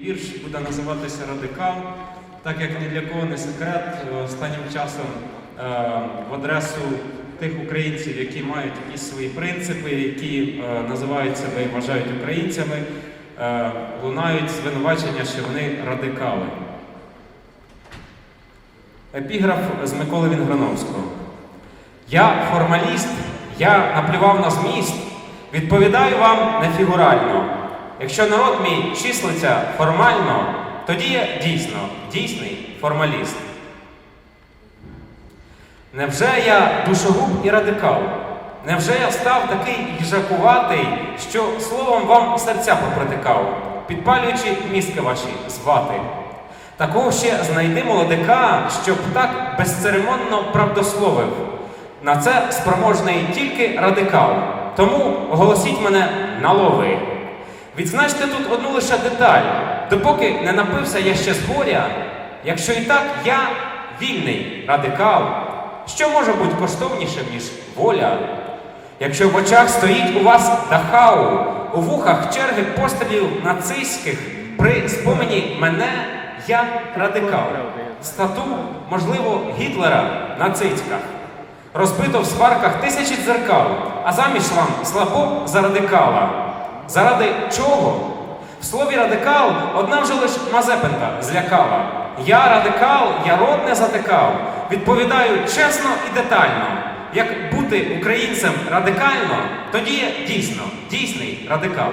Вірш буде називатися Радикал, так як ні для кого не секрет, е, останнім часом е, в адресу тих українців, які мають якісь свої принципи, які е, називають себе і вважають українцями, лунають звинувачення, що вони радикали. Епіграф з Миколи Вінграновського. Я формаліст, я наплював на зміст, відповідаю вам не фігурально. Якщо народ мій числиться формально, тоді я дійсно дійсний формаліст. Невже я душогуб і радикал? Невже я став такий їжакуватий, що словом вам серця попротикав, підпалюючи мізки ваші звати? Такого ще знайди молодика, щоб так безцеремонно правдословив. На це спроможний тільки радикал. Тому оголосіть мене на лови. Відзначте тут одну лише деталь. Допоки не напився я ще з горя, якщо і так я вільний радикал, що може бути коштовнішим, ніж воля? Якщо в очах стоїть у вас дахау, у вухах черги пострілів нацистських, при спомені мене я радикал. Стату, можливо, Гітлера на цицьках. Розбито в сварках тисячі дзеркал, а заміж вам слабо за радикала. Заради чого? В слові радикал одна вже лиш Мазепинка злякала. Я радикал, я рот не затикав. Відповідаю чесно і детально. Як бути українцем радикально, тоді дійсно дійсний радикал.